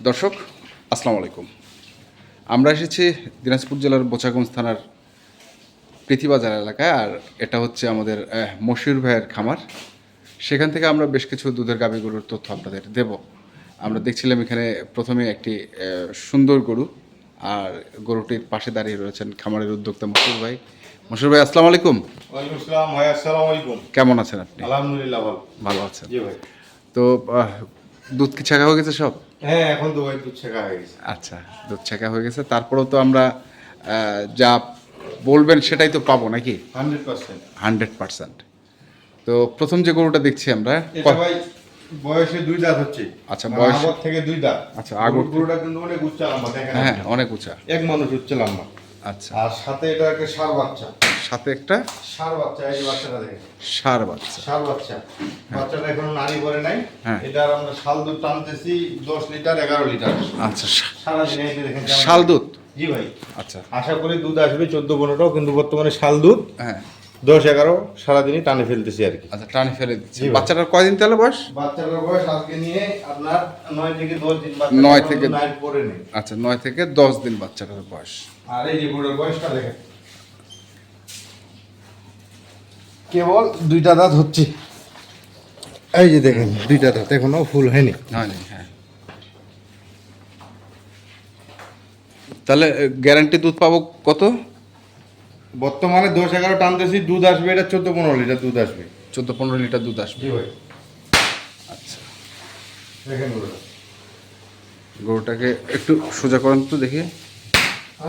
দর্শক আসসালামু আলাইকুম। আমরা এসেছি দিনাজপুর জেলার বোচাগঞ্জ থানার পৃথিবাজার এলাকায় আর এটা হচ্ছে আমাদের আহ, মশিউর ভাইয়ের খামার। সেখান থেকে আমরা বেশ কিছু দুধের গাভী গরুর তথ্য আপনাদের দেব। আমরা দেখছিলাম এখানে প্রথমে একটি সুন্দর গরু আর গরুটির পাশে দাঁড়িয়ে রয়েছেন খামারের উদ্যোক্তা মশিউর ভাই। মশিউর ভাই আসসালামু আলাইকুম। আসসালাম আলাইকুম। কেমন আছেন আপনি? আলহামদুলিল্লাহ ভালো। ভালো আছেন। তো দুধ কি ছাকা হয়ে গেছে সব? হ্যাঁ এখন তো দুধ শেখা হয়ে গেছে। আচ্ছা দুধ ছাকা হয়ে গেছে। তারপরেও তো আমরা যা বলবেন সেটাই তো পাবো নাকি? Hundred percent. Hundred percent. তো প্রথম যে গরুটা দেখছি আমরা বয়সে দুই দাঁত হচ্ছে। আচ্ছা, মানে বয়স- থেকে দুই দাঁত। আচ্ছা, আগর গরু- গরুটা কিন্তু অনেক উচ্চ লম্বা দেখেন হ্যাঁ অনেক উঁচা এক মানুষ উচ্চ লম্বা। আচ্ছা। আর সাথে এটা একটা সার বাচ্চা। সাথে একটা সার বাচ্চা এই বাচ্চাটা দেখেন। সার বাচ্চা। সার বাচ্চা। বাচ্চাটা এখনও নারী করে নাই। হ্যাঁ। এটার আমরা শাল দুধ টানতেছি দশ লিটার এগারো লিটার। আচ্ছা এই যে দেখেন শাল দুধ? জি ভাই। আচ্ছা। আশা করি দুধ আসবে চোদ্দ পনেরো কিন্তু বর্তমানে শাল দুধ হ্যাঁ। দশ এগারো সারাদিনই টানে ফেলতেছি আর কি। আচ্ছা টানে ফেলে দিচ্ছি। বাচ্চাটার কয়দিন তাহলে বয়স? বাচ্চাটার বয়স আজকে নিয়ে আপনার নয় থেকে দশ দিন নয় থেকে- আচ্ছা নয় থেকে দশ দিন বাচ্চাটার বয়স। আর এই যে বয়সটা দেখেন। কেবল দুইটা দাঁত হচ্ছে। এই যে দেখেন দুইটা দাঁত এখনও ফুল হয়নি। হ্যাঁ। তাহলে গ্যারান্টি দুধ পাবো কত? বর্তমানে দশ এগারো টানতেছি দুধ আসবে এটা চোদ্দ পনেরো লিটার দুধ আসবে। চোদ্দ পনেরো লিটার দুধ আসবে। ভাই। আচ্ছা। দেখেন গরুটাকে একটু সোজা করেন তো দেখি।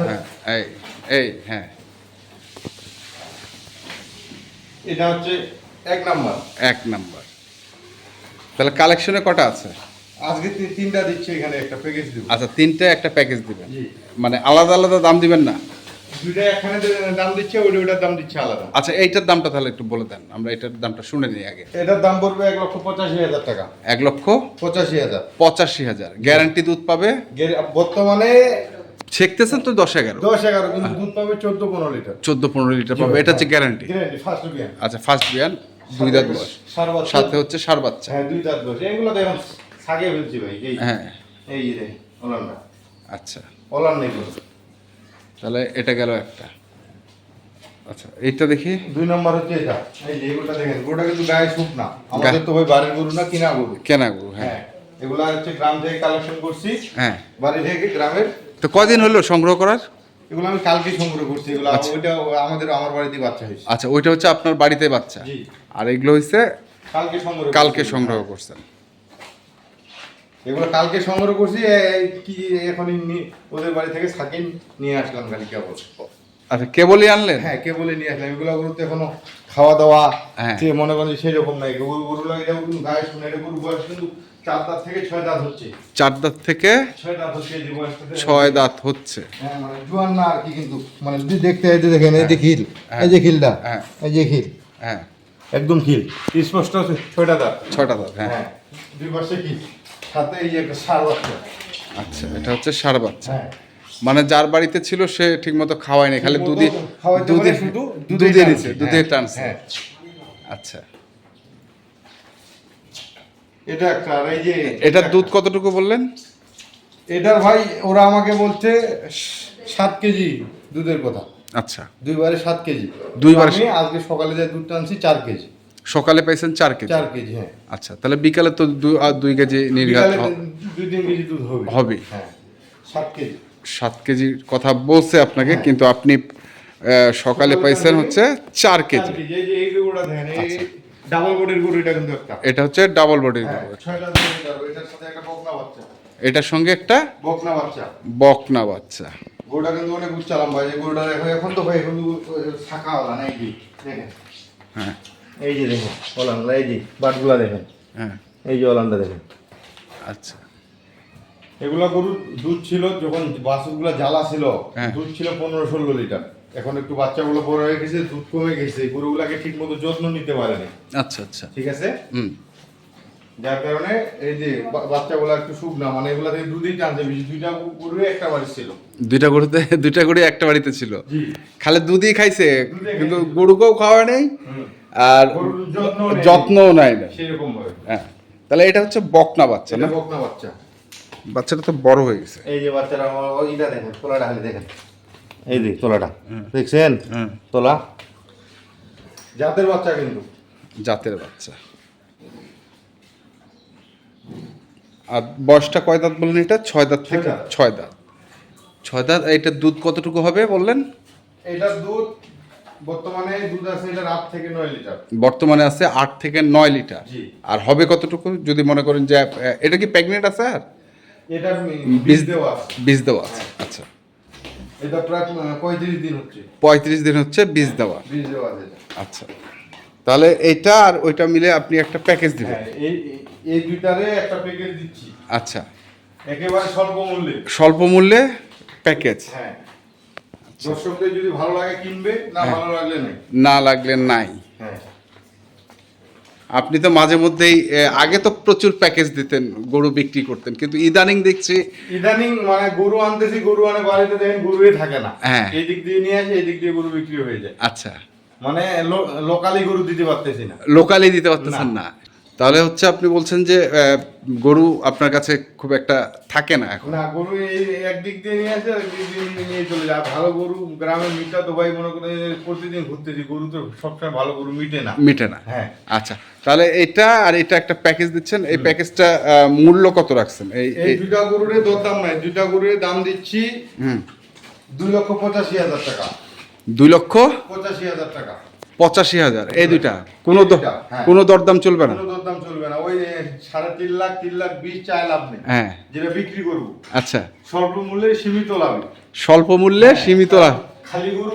হ্যাঁ এই এই হ্যাঁ। এটা হচ্ছে এক নাম্বার। এক নাম্বার। তাহলে কালেকশনে কটা আছে? আজকে তিনটা দিচ্ছে এখানে একটা প্যাকেজ দিব। আচ্ছা তিনটে একটা প্যাকেজ দিবেন। মানে আলাদা আলাদা দাম দিবেন না? দুইটা এখানে দাম দিচ্ছে ওইটা ওইটার দাম দিচ্ছে আলাদা। আচ্ছা এইটার দামটা তাহলে একটু বলে দেন। আমরা এটার দামটা শুনে নিই আগে। এটার দাম পড়বে এক লক্ষ পঁচাশি হাজার টাকা। এক লক্ষ পঁচাশি হাজার। পঁচাশি হাজার। গ্যারান্টি দুধ পাবে? বর্তমানে ছেকতেছেন তো দশ এগারো? দশ এগারো কিন্তু দুধ পাবে চোদ্দ পনেরো লিটার। চোদ্দ পনেরো লিটার পাবে এটা হচ্ছে গ্যারান্টি ফার্স্ট বিয়ান আচ্ছা ফার্স্ট বিয়ান দুই দাঁত বয়স। সাথে হচ্ছে সার বাচ্চা। হ্যাঁ দুই দাঁত বয়স। এগুলো দেখুন সাগে ফেলছি ভাই এই হ্যাঁ। এই যে ওলান না আচ্ছা। ওলান নেই তাহলে এটা গেল একটা। আচ্ছা এইটা দেখি। দুই নম্বর হচ্ছে এটা। এই যে এগুলোটা দেখেন গরুটা কিন্তু গায়ে সুপ না। আমাদের তো ভাই বাড়ির গরু না কিনা গরু। কেনা গরু হ্যাঁ। হ্যাঁ এগুলা হচ্ছে গ্রাম থেকে কালেকশন করছি। হ্যাঁ। বাড়ি থেকে গ্রামের তো কদিন হলো সংগ্রহ করার? এগুলো আমি কালকে সংগ্রহ করছি এগুলো আচ্ছা। ওইটা আমাদের আমার বাড়িতে বাচ্চা হয়েছে। আচ্ছা ওইটা হচ্ছে আপনার বাড়িতে বাচ্চা? জি। আর এগুলো হচ্ছে কালকে সংগ্রহ কালকে সংগ্রহ করছেন। এগুলো কালকে সংগ্রহ করছি এই কি এখনই নি- ওদের বাড়ি থেকে সাকিন নিয়ে আসলাম খালি কেবল। আচ্ছা কেবলই আনলেন? হ্যাঁ কেবলে নিয়ে আসলাম। এগুলো গরুতে এখনও খাওয়া দাওয়া হ্যাঁ। মনে করেন সেরকম নাই। গরু গরু লাগে যেমন গায়ে শুনে গরু বয়স কিন্তু চার দাঁত থেকে ছয় দাঁত হচ্ছে। চার দাঁত থেকে ছয় দাঁত হচ্ছে। ছয় দাঁত হচ্ছে। হ্যাঁ মানে জোয়ান না আর কি কিন্তু মানে যদি দেখতে এই যে দেখেন এই যে খিল হ্যাঁ। এই যে খিলটা হ্যাঁ। এই যে খিল। হ্যাঁ। একদম খিল। স্পষ্ট আছে ছয়টা দাঁত। ছয়টা দাঁত হ্যাঁ। হ্যাঁ দুই পাশে খিল সাথে এই একটা সার বাচ্চা। আচ্ছা এটা হচ্ছে সার বাচ্চা। হ্যাঁ। মানে যার বাড়িতে ছিল সে ঠিক মতো খাওয়ায়নি খালি ঠিকমতো দুধে দুধে দুধে দিচ্ছে দুধে হ্যাঁ, টানছে। হ্যাঁ। আচ্ছা। এটা একটা আর এই যে এটার দুধ কতটুকু বললেন? এটার ভাই ওরা আমাকে বলছে সাত কেজি দুধের কথা। আচ্ছা। দুইবারে সাত কেজি। দুইবারে আমি আজকে সকালে যে দুধটা আনছি চার কেজি। সকালে পাইছেন চার কেজি? চার কেজি হ্যাঁ। আচ্ছা তাহলে বিকালে তো দু- আর দুই কেজি নির্ঘাত দুই তিন কেজি দুধ হবে। হবে। হ্যাঁ সাত কেজি। সাত কেজির কথা বলছে আপনাকে কিন্তু আপনি সকালে পাইছেন হচ্ছে চার কেজি। আচ্ছা। ডাবল বডির গরু এটা কিন্তু একটা। এটা হচ্ছে ডাবল বডির হ্যাঁ গরু ছয়টা দুধ যাবে এটার সাথে একটা বকনা বাচ্চা। এটার সঙ্গে একটা বকনা বাচ্চা। বকনা বাচ্চা। গরুটা কিন্তু অনেক উচ্চালাম ভাই গরুটা এখন এখন তো ভাই কিন্তু শাখা হলা না এই যে দেখেন। হ্যাঁ। এই যে দেখেন ওলান এই যে বাটগুলা দেখেন। হ্যাঁ। এই যে ওলানটা দেখেন। আচ্ছা। এগুলা গরুর দুধ ছিল যখন বাছুরগুলা জ্বালা ছিল হ্যাঁ। দুধ ছিল পনেরো ষোলো লিটার। এখন একটু বাচ্চাগুলো বড় হয়ে গেছে দুধ কমে গেছে গরুগুলাকে ঠিক মতো যত্ন নিতে পারেনি। আচ্ছা আচ্ছা। ঠিক আছে? হুম। যার কারণে এই যে বাচ্চাগুলো একটু শুকনা মানে এগুলা থেকে দুধই টানছে বেশি দুইটা গরু একটা বাড়ি ছিল। দুইটা গরুতে দুইটা গরু একটা বাড়িতে ছিল। খালি দুধই খাইছে কিন্তু। গরুকেও খাওয়া নেই আর যত্ন যত্নও নাই। না সেরকম ভাবে। হ্যাঁ। তাহলে এটা হচ্ছে বকনা বাচ্চা না? বকনা বাচ্চা। বাচ্চাটা তো বড় হয়ে গেছে। এই যে বাচ্চারা ও ইটা দেখেন তোলাটা খালি দেখেন। এই যে তোলাটা দেখছেন। তোলা। জাতের বাচ্চা কিন্তু। জাতের বাচ্চা। আর বয়সটা কয় দাঁত বললেন এটা? ছয় দাঁত থেকে ছয় দাঁত। ছয় দাঁত এইটার দুধ কতটুকু হবে বললেন? এটার দুধ বর্তমানে দুধ আছে এটা রাত থেকে নয় লিটার। বর্তমানে আছে আট থেকে নয় লিটার। আর হবে কতটুকু যদি মনে করেন যে এটা কি প্রেগনেন্ট আছে আর? এটা বীজ- বীজ দেওয়া আছে। বীজ দেওয়া আছে আচ্ছা। এটা প্রায় পঁয়ত্রিশ দিন হচ্ছে। পঁয়ত্রিশ দিন হচ্ছে বীজ দেওয়া। বীজ দেওয়া আচ্ছা। তাহলে এইটা আর ওইটা মিলে আপনি একটা প্যাকেজ দিবেন। হ্যাঁ এই দুইটারে একটা প্যাকেজ দিচ্ছি। আচ্ছা। একেবারে স্বল্প মূল্যে। স্বল্প মূল্যে প্যাকেজ হ্যাঁ। দর্শকদের যদি ভালো লাগে কিনবে না হ্যাঁ। ভালো লাগলে নেই। না লাগলে নাই। হ্যাঁ। আপনি তো মাঝে মধ্যেই আগে তো প্রচুর প্যাকেজ দিতেন গরু বিক্রি করতেন কিন্তু ইদানিং দেখছি ইদানিং মানে গরু আনতেছি গরু আনে বাড়িতে দেখেন গরুই থাকে না। হ্যাঁ। এই দিক দিয়ে নিয়ে আসে এই দিক দিয়ে গরু বিক্রি হয়ে যায়। আচ্ছা। মানে লোকালি গরু দিতে পারতেছি না। লোকালি দিতে পারতেছেন না। তাহলে হচ্ছে আপনি বলছেন যে গরু আপনার কাছে খুব একটা থাকে না এখন। না গরু একদিক দিয়ে নিয়ে আসে একদিক দিয়ে নিয়ে চলে যায়। ভালো গরু গ্রামে মিটা তো ভাই মনে করে প্রতিদিন ঘুরতেছি গরু তো সবসময় ভালো গরু মিটে না। মিটে না। হ্যাঁ। আচ্ছা তাহলে এটা আর এটা একটা প্যাকেজ দিচ্ছেন এই প্যাকেজটা মূল্য কত রাখছেন? এই এই দুইটা গরুরে দরদাম নাই। দুইটা গরুরে দাম দিচ্ছি হুম। দুই লক্ষ পঁচাশি হাজার টাকা। দুই লক্ষ? পঁচাশি হাজার টাকা। পঁচাশি হাজার। এই দুইটা? কোনো হ্যাঁ। কোনো দরদাম চলবে না? দরদাম চলবে না। ওই সাড়ে তিন লাখ তিন লাখ বিশ চায় লাভ নেই। হ্যাঁ। যেটা বিক্রি করব। আচ্ছা। স্বল্প মূল্যে সীমিত লাভ স্বল্প মূল্যে সীমিত লাভ। খালি গরু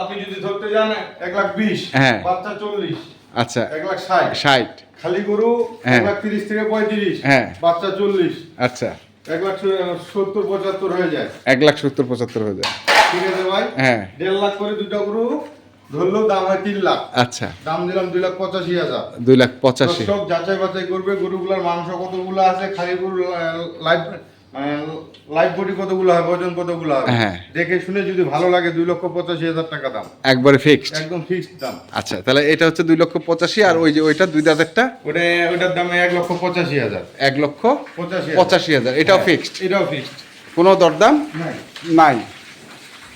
আপনি যদি ধরতে যান এক লাখ বিশ হ্যাঁ। বাচ্চা চল্লিশ আচ্ছা। এক লাখ ষাট। ষাট। খালি গরু হ্যাঁ। এক লাখ তিরিশ থেকে পঁয়ত্রিশ হ্যাঁ। বাচ্চা চল্লিশ। আচ্ছা। এক লাখ সত্তর পঁচাত্তর হয়ে যায়। এক লাখ সত্তর পঁচাত্তর হয়ে যায়। ঠিক আছে ভাই? হ্যাঁ। দেড় লাখ করে দুটা গরু ধরলেও দাম হয় তিন লাখ। আচ্ছা। দাম দিলাম দুই লাখ পঁচাশি হাজার। দুই লাখ পঁচাশি। দর্শক যাচাই বাছাই করবে গরুগুলার মাংস কতগুলো আছে খালি গরু লাইভ লাইভ বডি কতগুলো হবে ওজন কতগুলো হবে? হ্যাঁ। দেখে শুনে যদি ভালো লাগে দুই লক্ষ পঁচাশি হাজার টাকা দাম। একবারে ফিক্সড একদম ফিক্সড দাম। আচ্ছা তাহলে এটা হচ্ছে দুই লক্ষ পঁচাশি আর ওই যে ওইটা দুই দাঁতেরটা? ওটা ওটার দাম এক লক্ষ পঁচাশি হাজার। এক লক্ষ পঁচাশি পঁচাশি হাজার। এটাও ফিক্সড এটাও ফিক্সড কোনো দরদাম? নাই। নাই।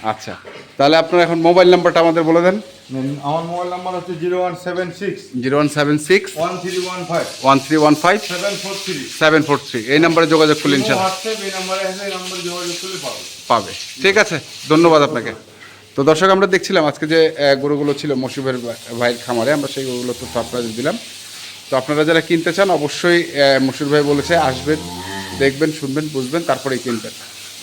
আচ্ছা। তাহলে আপনার এখন মোবাইল নাম্বারটা আমাদের বলে দেন। আমার মোবাইল নাম্বার হচ্ছে zero one seven six zero one seven six one three one five. One three one five seven four three. Seven four three. এই নাম্বারে যোগাযোগ করলে ইনশাল্লাহ। এই নাম্বারে এই নাম্বারে যোগাযোগ করলে পাবে। পাবে। ঠিক আছে ধন্যবাদ আপনাকে। তো দর্শক আমরা দেখছিলাম আজকে যে গরুগুলো ছিল মসিবের ভাইয়ের খামারে আমরা সেই গরুগুলো তো আপনাদের দিলাম। তো আপনারা যারা কিনতে চান অবশ্যই মসির ভাই বলেছে আসবেন দেখবেন শুনবেন বুঝবেন তারপরেই কিনবেন।